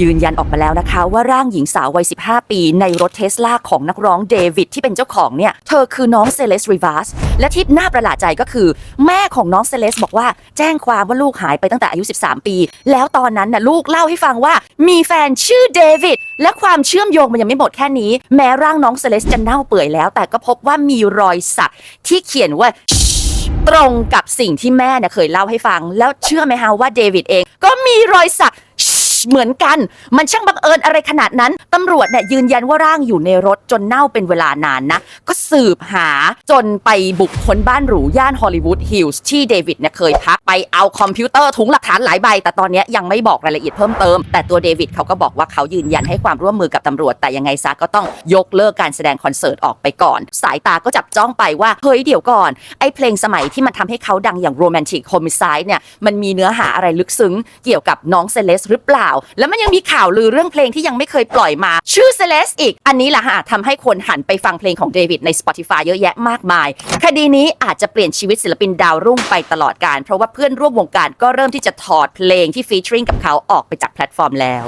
ยืนยันออกมาแล้วนะคะว่าร่างหญิงสาววัย 15 ปีในรถเทสลาของนักร้องเดวิดที่เป็นเจ้าของเนี่ย เธอคือน้องเซเลสริวัสและที่น่าประหลาดใจก็คือ แม่ของน้องเซเลสบอกว่าแจ้งความว่าลูกหายไปตั้งแต่อายุ 13 ปี แล้วตอนนั้นน่ะลูกเล่าให้ฟังว่ามีแฟนชื่อเดวิดและความเชื่อมโยงมันยังไม่หมดแค่นี้ แม้ร่างน้องเซเลสจะเน่าเปื่อยแล้ว แต่ก็พบว่ามีรอยสักที่เขียนว่าตรงกับสิ่งที่แม่เนี่ยเคยเล่าให้ฟัง แล้วเชื่อไหมฮะว่าเดวิดเอง ก็มีรอยสัก เหมือนกัน มันช่างบังเอิญอะไรขนาดนั้นตำรวจเนี่ยยืนยันว่าร่างอยู่ในรถจนเน่าเป็นเวลานานนะ ก็ สืบหาจนไปบุกค้นบ้านหรูย่านฮอลลีวูดฮิลส์ที่เดวิดเนี่ยเคยพักไปเอาคอมพิวเตอร์ถุงหลักฐานหลายใบ แต่ตอนนี้ยังไม่บอกรายละเอียดเพิ่มเติม แต่ตัวเดวิดเขาก็บอกว่าเขายืนยันให้ความร่วมมือกับตำรวจ แต่ยังไงซะก็ต้องยกเลิกการแสดงคอนเสิร์ตออกไปก่อน สายตาก็จับจ้องไปว่า เฮ้ยเดี๋ยวก่อน ไอ้เพลงสมัยที่มันทำให้เขาดังอย่าง Romantic Homicide เนี่ยมันมีเนื้อหาอะไรลึกซึ้ง เกี่ยวกับน้องเซเลสหรือเปล่า แล้วมันยังมีข่าวลือเรื่องเพลงที่ยังไม่เคยปล่อยมา ชื่อเซเลสอีก อันนี้แหละฮะทำให้คนหันไปฟังเพลงของเดวิดใน Spotify เยอะแยะมากมาย คดีนี้อาจจะเปลี่ยนชีวิตศิลปินดาวรุ่งไปตลอดการ เพราะว่าเพื่อนร่วมวงการก็เริ่มที่จะถอดเพลงที่ฟีเจอริงกับเขาออกไปจากแพลตฟอร์มแล้ว